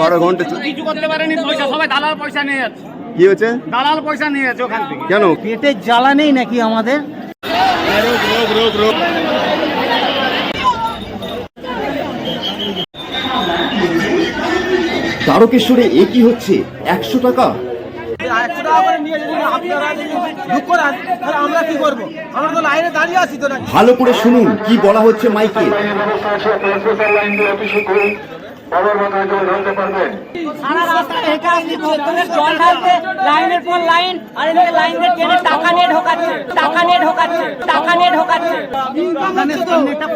বারো ঘণ্টা কিছু করতে পারেনি পয়সা সবাই দালাল পয়সা নিয়ে যাচ্ছে। কি হয়েছে? দালাল পয়সা নিয়ে যাচ্ছে ওখান থেকে। কেন? পেটের জ্বালা নেই নাকি আমাদের? তারকেশ্বরে এ কি হচ্ছে? একশো টাকা? টাকা করে নিয়ে যদি আপনারা যদি বুক করান তাহলে আমরা কি বলা হচ্ছে তো লাইনে দাঁড়িয়ে আছি তো নাকি ভালো করে শুনুন কি বলা হচ্ছে মাইকে সারা রাস্তা হেঁটে আসছি লোকজনের জল ঢালতে লাইনের পর লাইন আর এদিকে লাইন দিয়ে টেনে টাকা নিয়ে ঢোকাচ্ছে টাকা নিয়ে ঢোকাচ্ছে টাকা নিয়ে ঢোকাচ্ছে।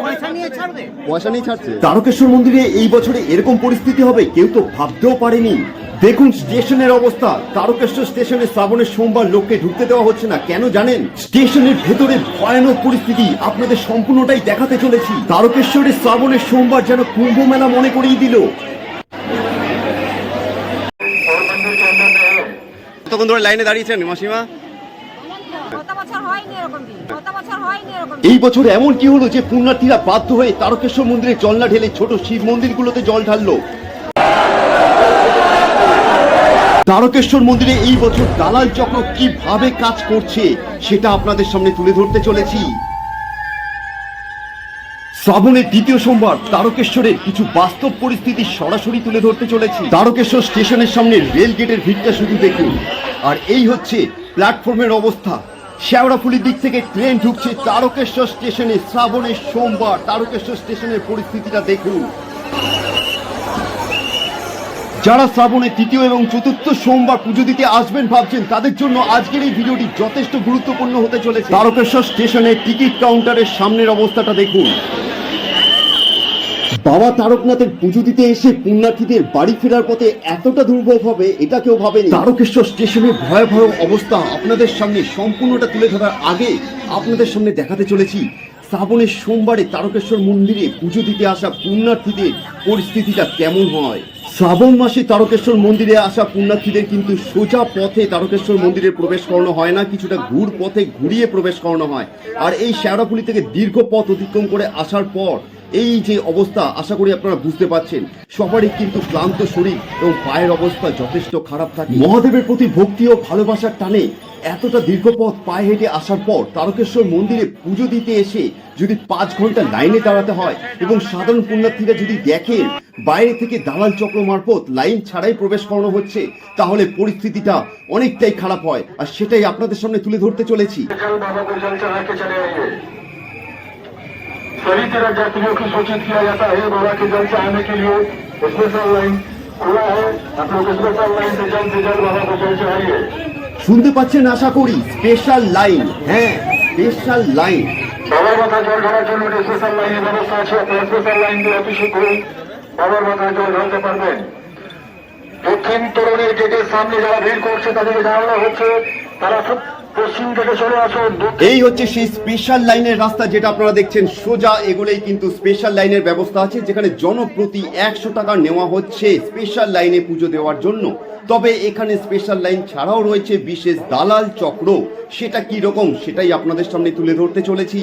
পয়সা নিয়ে ছাড়বে? পয়সা নেই ছাড়ছে। তারকেশ্বর মন্দিরে এই বছরে এরকম পরিস্থিতি হবে কেউ তো ভাবতেও পারেনি। দেখুন স্টেশনের অবস্থা। তারকেশ্বর স্টেশনে শ্রাবণের সোমবার লোককে ঢুকতে দেওয়া হচ্ছে না। কেন জানেন? স্টেশনের ভেতরে ভয়ানক পরিস্থিতি। আপনাদের সম্পূর্ণটাই দেখাতে চলেছি। তারকেশ্বরের শ্রাবণের সোমবার যেন কুম্ভ মেলা মনে করিয়ে দিল। কতক্ষণ ধরে লাইনে দাঁড়িয়েছেন মাসিমা গত বছর হয়নি এরকম দিন গত বছর হয়নি এরকম এই বছর এমন কি হলো যে পুণ্যার্থীরা বাধ্য হয়ে তারকেশ্বর মন্দিরে জল না ঢেলে ছোট শিব মন্দিরগুলোতে জল ঢাললো? তারকেশ্বর মন্দিরে এই বছর দালাল চক্র কীভাবে কাজ করছে, সেটা আপনাদের সামনে তুলে ধরতে চলেছি। শ্রাবণের দ্বিতীয় সোমবার তারকেশ্বরের কিছু বাস্তব পরিস্থিতি সরাসরি তুলে ধরতে চলেছি। তারকেশ্বর স্টেশনের সামনে রেল গেটের ভিড়টা শুধু দেখুন। আর এই হচ্ছে প্ল্যাটফর্মের অবস্থা। শেওড়াফুলির দিক থেকে ট্রেন ঢুকছে তারকেশ্বর স্টেশনে। শ্রাবণের সোমবার তারকেশ্বর স্টেশনের পরিস্থিতিটা দেখুন। যারা শ্রাবণের তৃতীয় এবং চতুর্থ সোমবার পুজো দিতে আসবেন ভাবছেন তাদের জন্য আজকের এই ভিডিওটি যথেষ্ট গুরুত্বপূর্ণ হতে চলেছে। তারকেশ্বর স্টেশনের টিকিট কাউন্টারের সামনের অবস্থাটা দেখুন। বাবা তারকনাথের পুজো দিতে এসে পুণ্যার্থীদের বাড়ি ফেরার পথে এতটা দুর্ভোগ হবে এটা কেউ ভাবেনি। তারকেশ্বর স্টেশনে ভয়াবহ অবস্থা আপনাদের সামনে সম্পূর্ণটা তুলে ধরার আগে আপনাদের সামনে দেখাতে চলেছি। শ্রাবণের সোমবারে তারকেশ্বর মন্দিরে পুজো দিতে আসা পুণ্যার্থীদের পরিস্থিতিটা কেমন হয়? শ্রাবণ মাসে তারকেশ্বর মন্দিরে আসা পুণ্যার্থীদের কিন্তু সোজা পথে তারকেশ্বর মন্দিরে প্রবেশ করানো হয় না, কিছুটা ঘুর পথে ঘুরিয়ে প্রবেশ করানো হয়। আর এই শেওড়াপুলি থেকে দীর্ঘ পথ অতিক্রম করে আসার পর এই যে অবস্থা, আশা করি আপনারা বুঝতে পারছেন। সবারই কিন্তু ক্লান্ত শরীর এবং পায়ের অবস্থা যথেষ্ট খারাপ থাকে। মহাদেবের প্রতি ভক্তি ও ভালোবাসার টানে এতটা দীর্ঘ পথ পায়ে হেঁটে আসার পর তারকেশ্বর মন্দিরে পুজো দিতে এসে যদি পাঁচ ঘণ্টা লাইনে দাঁড়াতে হয় এবং সাধারণ পুণ্যার্থীরা যদি দেখেন বাইরে থেকে দালাল চক্র মারফত লাইন ছাড়াই প্রবেশ করানো হচ্ছে, তাহলে পরিস্থিতিটা অনেকটাই খারাপ হয়। আর সেটাই আপনাদের সামনে তুলে ধরতে চলেছি। सभी तरह यात्रियों को सूचित किया जाता है बाबा के जल चढ़ाने के लिए स्पेशल लाइन खुला है आप लोग स्पेशल लाइन से जल्द से जल्द बाबा को जल चढ़ाइए শুনতে পাচ্ছেন আশা করি স্পেশাল লাইন হ্যাঁ স্পেশাল লাইন বাবার মাথা জল ঢালার জন্য স্পেশাল লাইনের ব্যবস্থা আছে আপনারা স্পেশাল লাইন দিয়ে অতি শীঘ্র বাবার মাথায় জল ঢালতে পারবেন দক্ষিণ তরুণের গেটের সামনে যারা ভিড় করছে তাদেরকে জানানো হচ্ছে তারা এই হচ্ছে সেই স্পেশাল লাইনের রাস্তা যেটা আপনারা দেখছেন, সোজা এগুলোই কিন্তু স্পেশাল লাইনের ব্যবস্থা আছে, যেখানে জনপ্রতি একশো টাকা নেওয়া হচ্ছে স্পেশাল লাইনে পুজো দেওয়ার জন্য। তবে এখানে স্পেশাল লাইন ছাড়াও রয়েছে বিশেষ দালাল চক্র। সেটা কি রকম, সেটাই আপনাদের সামনে তুলে ধরতে চলেছি।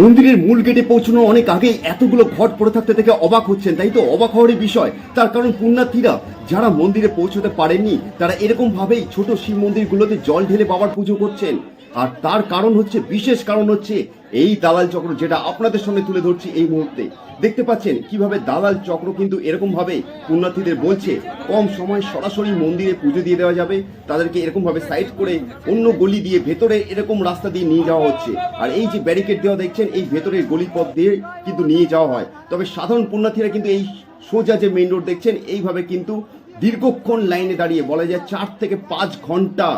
মন্দিরের মূল গেটে পৌঁছানো অনেক আগেই এতগুলো ঘট পড়ে থাকতে থেকে অবাক হচ্ছেন, তাই তো? অবাক হওয়ারই বিষয়। তার কারণ পুণ্যার্থীরা যারা মন্দিরে পৌঁছতে পারেননি তারা এরকম ভাবেই ছোট শিব মন্দিরগুলোতে জল ঢেলে বাবার পুজো করছেন। আর তার কারণ হচ্ছে, বিশেষ কারণ হচ্ছে এই দালাল চক্র, যেটা আপনাদের সামনে তুলে ধরছি এই মুহূর্তে। দেখতে পাচ্ছেন কীভাবে দালাল চক্র কিন্তু এরকম ভাবে পুণ্যার্থীদের বলছে, কম সময় সরাসরি মন্দিরে পুজো দিয়ে দেওয়া যাবে। তাদেরকে এরকম ভাবে সাইড করে অন্য গলি দিয়ে ভেতরে এরকম রাস্তা দিয়ে নিয়ে যাওয়া হচ্ছে। আর এই যে ব্যারিকেড দেওয়া দেখছেন, এই ভেতরের গলিপথ দিয়ে কিন্তু নিয়ে যাওয়া হয়। তবে সাধারণ পুণ্যার্থীরা কিন্তু এই সোজা যে মেইন রোড দেখছেন, এইভাবে কিন্তু দীর্ঘক্ষণ লাইনে দাঁড়িয়ে বলা যায় চার থেকে পাঁচ ঘণ্টা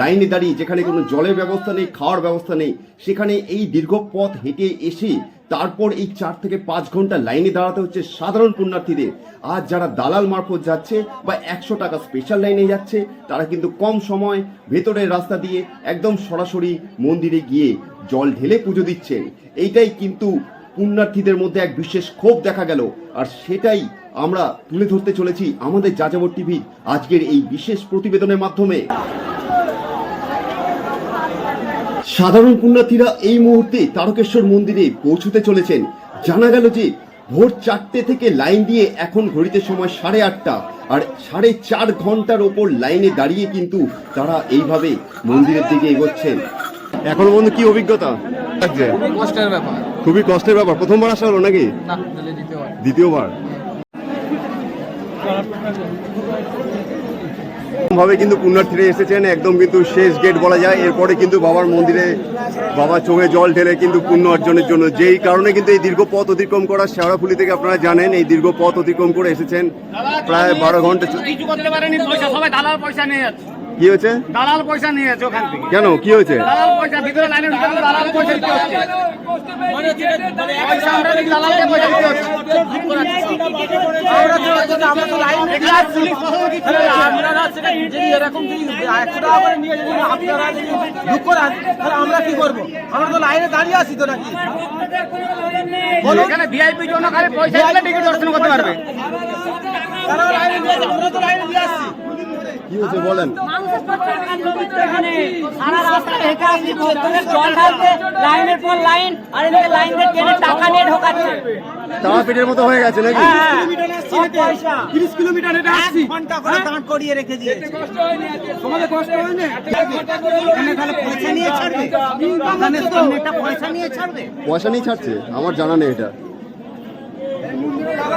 লাইনে দাঁড়িয়ে যেখানে কোনো জলের ব্যবস্থা নেই, খাওয়ার ব্যবস্থা নেই, সেখানে এই দীর্ঘ পথ হেঁটে এসে তারপর এই চার থেকে পাঁচ ঘণ্টা লাইনে দাঁড়াতে হচ্ছে সাধারণ পুণ্যার্থীদের। আর যারা দালাল মারফত যাচ্ছে বা একশো টাকা স্পেশাল লাইনে যাচ্ছে, তারা কিন্তু কম সময় ভেতরের রাস্তা দিয়ে একদম সরাসরি মন্দিরে গিয়ে জল ঢেলে পুজো দিচ্ছেন। এইটাই কিন্তু পুণ্যার্থীদের মধ্যে এক বিশেষ ক্ষোভ দেখা গেল। আর সেটাই আমরা তুলে ধরতে চলেছি আমাদের যাযাবর টিভির আজকের এই বিশেষ প্রতিবেদনের মাধ্যমে। সাধারণ পুণ্যার্থীরা এই মুহূর্তে তারকেশ্বর মন্দিরে পৌঁছতে চলেছেন। জানা গেল যে ভোর চারটে থেকে লাইন দিয়ে এখন ঘড়িতে সময় সাড়ে আটটা আর সাড়ে চার ঘণ্টার ওপর লাইনে দাঁড়িয়ে কিন্তু তারা এইভাবে মন্দিরের দিকে এগোচ্ছেন। এখন পর্যন্ত কি অভিজ্ঞতা? কষ্টের ব্যাপার। খুবই কষ্টের ব্যাপার। প্রথমবার আসা হলো নাকি? দ্বিতীয়বার? ভাবে কিন্তু পুণ্যার্থীরা এসেছেন একদম কিন্তু শেষ গেট বলা যায়। এরপরে কিন্তু বাবার মন্দিরে বাবা চোখে জল ঢেলে কিন্তু পুণ্য অর্জনের জন্য। যেই কারণে কিন্তু এই দীর্ঘ পথ অতিক্রম করা শেওড়াফুলি থেকে আপনারা জানেন এই দীর্ঘ পথ অতিক্রম করে এসেছেন প্রায় বারো ঘণ্টা কি হয়েছে? দালাল পয়সা নিয়ে যাচ্ছে ওখান থেকে। কেন? কি হয়েছে? দালাল পয়সা ভিতরে লাইনের দালাল পয়সা দিতে হচ্ছে। পয়সা আমরা লাইন কি করব? আমরা তো লাইনে দাঁড়িয়ে আছি তো নাকি? এখানে ভিআইপি জন্য খালি পয়সা দিলে টিকিট দর্শন করতে পারবে তারা লাইনে দিয়ে আছে, আমরা তো লাইনে দিয়ে আসছি কি হয়েছে বলেন? মানুষের সারা রাস্তা ঢেকে আসছি লোকের জল ঢালতে লাইনের পর লাইন আর এদিকে লাইন দিয়ে টেনে টাকা নিয়ে ঢোকাচ্ছে তারা পেটের মতো হয়ে গেছে নাকি? সব পয়সা তিরিশ কিলোমিটার হেঁটে আসছি। ঘণ্টা করে দাঁড় করিয়ে রেখে দিয়েছে তোমাদের কষ্ট হয় পয়সা নিয়ে ছাড়বে? পয়সা নিয়ে ছাড়ছে? আমার জানা নেই এটা।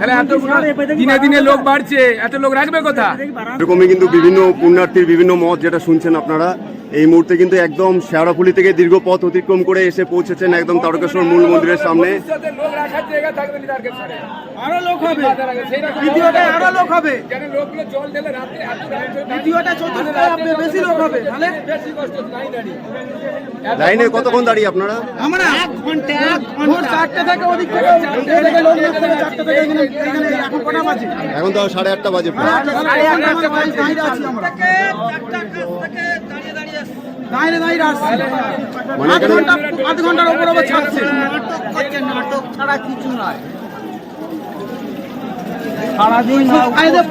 তাহলে এত দিনে দিনে লোক বাড়ছে এত লোক রাখবে কোথা। এরকমই কিন্তু বিভিন্ন পুণ্যার্থীর বিভিন্ন মত যেটা শুনছেন আপনারা এই মুহূর্তে কিন্তু একদম শেওড়াফুলি থেকে দীর্ঘ পথ অতিক্রম করে এসে পৌঁছেছেন একদম তারকেশ্বর মূল মন্দিরের সামনে। আরও লোক হবে। সেই আরও লোক হবে। জল ঢেলে রাত্রে দ্বিতীয়টা চতুর্থটায় আপনার বেশি লোক হবে তাহলে? বেশি কষ্ট লাইন লাইনে কতক্ষণ দাঁড়িয়ে আপনারা? আমরা এক ঘণ্টা ভোর চারটে থেকে ওদিক থেকে থেকে লোক থেকে চারটে থেকে এখানে এখানে এখন কটা বাজে এখন তো সাড়ে আটটা বাজে মানে আধ এখানে- ঘণ্টা আধ ঘণ্টার উপর আবার ছাড়ছে। নাটক ছাড়া কিছু নয়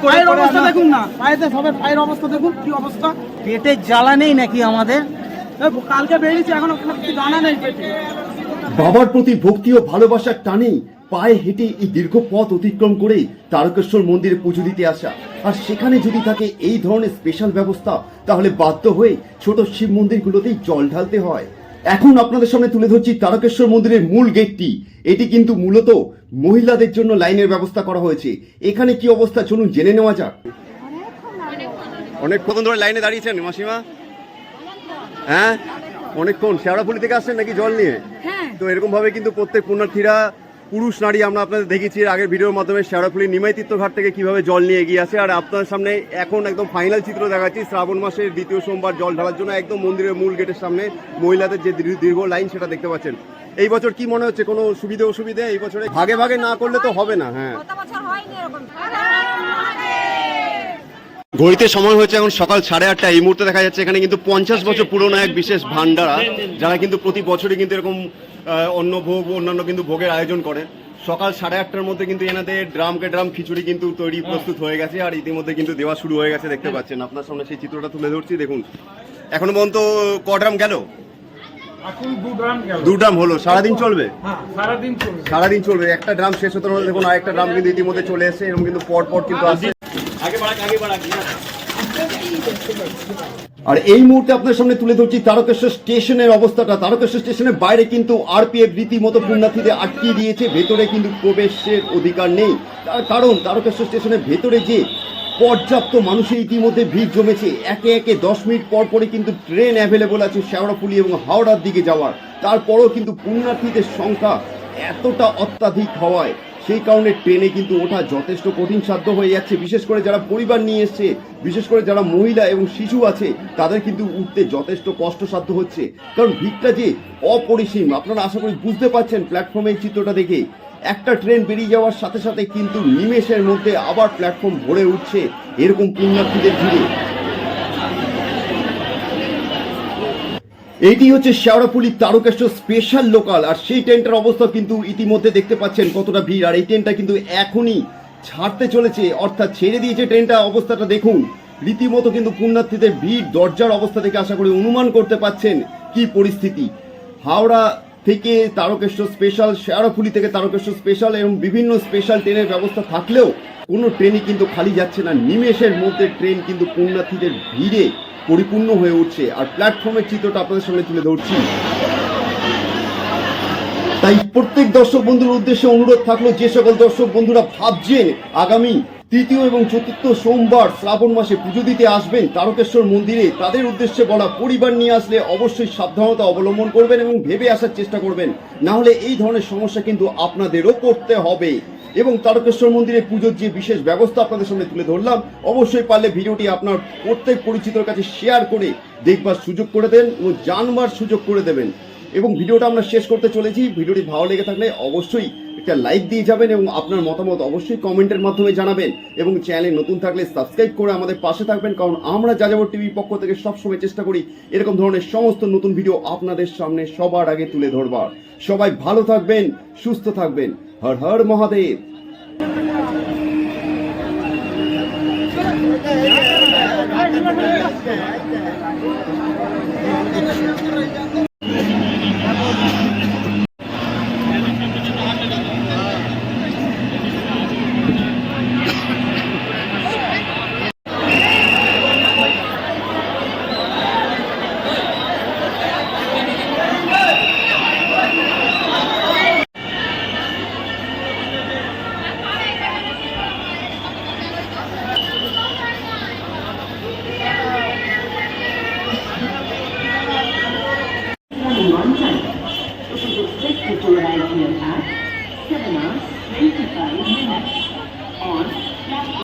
পায়ের অবস্থা দেখুন না। পায়েতে সবের পায়ের অবস্থা দেখুন কি অবস্থা? পেটে জ্বালা নেই নাকি আমাদের? কালকে বেরিয়েছি এখন জানা নেই। পেটে বাবার প্রতি ভক্তি ও ভালোবাসার টানেই পায়ে হেঁটে এই দীর্ঘ পথ অতিক্রম করে তারকেশ্বর মন্দিরে পুজো দিতে আসা। আর সেখানে যদি থাকে এই ধরনের স্পেশাল ব্যবস্থা তাহলে বাধ্য হয়ে ছোট শিব মন্দিরগুলোতেই জল ঢালতে হয়। এখন আপনাদের সামনে তুলে ধরছি তারকেশ্বর মন্দিরের মূল গেটটি। এটি কিন্তু মূলত মহিলাদের জন্য লাইনের ব্যবস্থা করা হয়েছে। এখানে কি অবস্থা চলুন জেনে নেওয়া যাক। অনেকক্ষণ ধরে লাইনে দাঁড়িয়েছেন মাসিমা? হ্যাঁ? অনেকক্ষণ। শেওড়াফুলি থেকে আসছেন নাকি জল নিয়ে? তো এরকম ভাবে কিন্তু প্রত্যেক পুণ্যার্থীরা পুরুষ, নারী আমরা আপনাদের দেখেছি আগের ভিডিওর মাধ্যমে শেওড়াফুলি নিমাই ঘাট থেকে কীভাবে জল নিয়ে গিয়ে আসে। আর আপনার সামনে এখন একদম ফাইনাল চিত্র দেখাচ্ছি, শ্রাবণ মাসের দ্বিতীয় সোমবার জল ঢালার জন্য একদম মন্দিরের মূল গেটের সামনে মহিলাদের যে দীর্ঘ লাইন সেটা দেখতে পাচ্ছেন। এই বছর কি মনে হচ্ছে কোনো সুবিধে অসুবিধে? এই বছরে ভাগে ভাগে না করলে তো হবে না হ্যাঁ গত বছর হয়নি এরকম ঘড়িতে সময় হচ্ছে এখন সকাল সাড়ে আটটা। এই মুহূর্তে দেখা যাচ্ছে এখানে কিন্তু পঞ্চাশ বছর পুরনো এক বিশেষ ভান্ডারা যারা কিন্তু প্রতি বছরই কিন্তু এরকম অন্ন ভোগ অন্যান্য কিন্তু ভোগের আয়োজন করে। সকাল সাড়ে আটটার মধ্যে কিন্তু এনাদের ড্রামকে ড্রাম খিচুড়ি কিন্তু তৈরি প্রস্তুত হয়ে গেছে আর ইতিমধ্যে কিন্তু দেওয়া শুরু হয়ে গেছে দেখতে পাচ্ছেন। আপনার সামনে সেই চিত্রটা তুলে ধরছি দেখুন। এখনও পর্যন্ত ক ড্রাম গেল? দু ড্রাম হলো সারাদিন চলবে? হ্যাঁ সারাদিন চলবে। সারাদিন চলবে একটা ড্রাম শেষ হতে হলে দেখুন আরেকটা ড্রাম কিন্তু ইতিমধ্যে চলে এসেছে এরকম কিন্তু পর পর কিন্তু আসছে। আর এই মুহূর্তে আপনার সামনে তুলে ধরছি তারকেশ্বর স্টেশনের অবস্থাটা। তারকেশ্বর স্টেশনের বাইরে কিন্তু আরপিএফ রীতিমতো পুণ্যার্থীদের আটকিয়ে দিয়েছে, ভেতরে কিন্তু প্রবেশের অধিকার নেই। তার কারণ, তারকেশ্বর স্টেশনের ভেতরে যে পর্যাপ্ত মানুষের ইতিমধ্যে ভিড় জমেছে, একে একে দশ মিনিট পর পরে কিন্তু ট্রেন অ্যাভেলেবল আছে শেওড়াফুলি এবং হাওড়ার দিকে যাওয়ার। তারপরেও কিন্তু পুণ্যার্থীদের সংখ্যা এতটা অত্যাধিক হওয়ায় সেই কারণে ট্রেনে কিন্তু ওঠা যথেষ্ট কঠিন সাধ্য হয়ে যাচ্ছে। বিশেষ করে যারা পরিবার নিয়ে এসছে, বিশেষ করে যারা মহিলা এবং শিশু আছে, তাদের কিন্তু উঠতে যথেষ্ট কষ্টসাধ্য হচ্ছে। কারণ ভিড়টা যে অপরিসীম, আপনারা আশা করি বুঝতে পারছেন প্ল্যাটফর্মের চিত্রটা দেখে। একটা ট্রেন বেরিয়ে যাওয়ার সাথে সাথে কিন্তু নিমেষের মধ্যে আবার প্ল্যাটফর্ম ভরে উঠছে এরকম পুণ্যার্থীদের ভিড়ে। এইটি হচ্ছে শেওড়াপুলি তারকেশ্বর স্পেশাল লোকাল আর সেই ট্রেনটার অবস্থা কিন্তু ইতিমধ্যে দেখতে পাচ্ছেন কতটা ভিড়, আর এই ট্রেনটা কিন্তু এখনই ছাড়তে চলেছে, অর্থাৎ ছেড়ে দিয়েছে ট্রেনটা অবস্থাটা দেখুন। রীতিমতো কিন্তু পুণ্যার্থীদের ভিড়, দরজার অবস্থা থেকে আশা করি অনুমান করতে পাচ্ছেন কি পরিস্থিতি। হাওড়া থেকে তারকেশ্বর স্পেশাল শেয়ারাফুলি থেকে তারকেশ্বর স্পেশাল এবং বিভিন্ন স্পেশাল ট্রেনের ব্যবস্থা থাকলেও কোনো ট্রেনই কিন্তু খালি যাচ্ছে না। নিমেষের মধ্যে ট্রেন কিন্তু পুণ্যার্থীদের ভিড়ে পরিপূর্ণ হয়ে উঠছে। আর প্ল্যাটফর্মের চিত্রটা আপনাদের সামনে তুলে ধরছি। তাই প্রত্যেক দর্শক বন্ধুর উদ্দেশ্যে অনুরোধ থাকল, যে সকল দর্শক বন্ধুরা ভাবছেন আগামী তৃতীয় এবং চতুর্থ সোমবার শ্রাবণ মাসে পুজো দিতে আসবেন তারকেশ্বর মন্দিরে, তাদের উদ্দেশ্যে বলা, পরিবার নিয়ে আসলে অবশ্যই সাবধানতা অবলম্বন করবেন এবং ভেবে আসার চেষ্টা করবেন। না হলে এই ধরনের সমস্যা কিন্তু আপনাদেরও করতে হবে। এবং তারকেশ্বর মন্দিরে পুজোর যে বিশেষ ব্যবস্থা আপনাদের সামনে তুলে ধরলাম, অবশ্যই পারলে ভিডিওটি আপনার প্রত্যেক পরিচিতর কাছে শেয়ার করে দেখবার সুযোগ করে দেন এবং জানবার সুযোগ করে দেবেন। এবং ভিডিওটা আমরা শেষ করতে চলেছি। ভিডিওটি ভালো লেগে থাকলে অবশ্যই একটা লাইক দিয়ে যাবেন এবং আপনার মতামত অবশ্যই কমেন্টের মাধ্যমে জানাবেন এবং চ্যানেলে নতুন থাকলে সাবস্ক্রাইব করে আমাদের পাশে থাকবেন, কারণ আমরা যাযাবর টিভির পক্ষ থেকে সবসময় চেষ্টা করি এরকম ধরনের সমস্ত নতুন ভিডিও আপনাদের সামনে সবার আগে তুলে ধরবার। সবাই ভালো থাকবেন, সুস্থ থাকবেন। হর হর মহাদেব।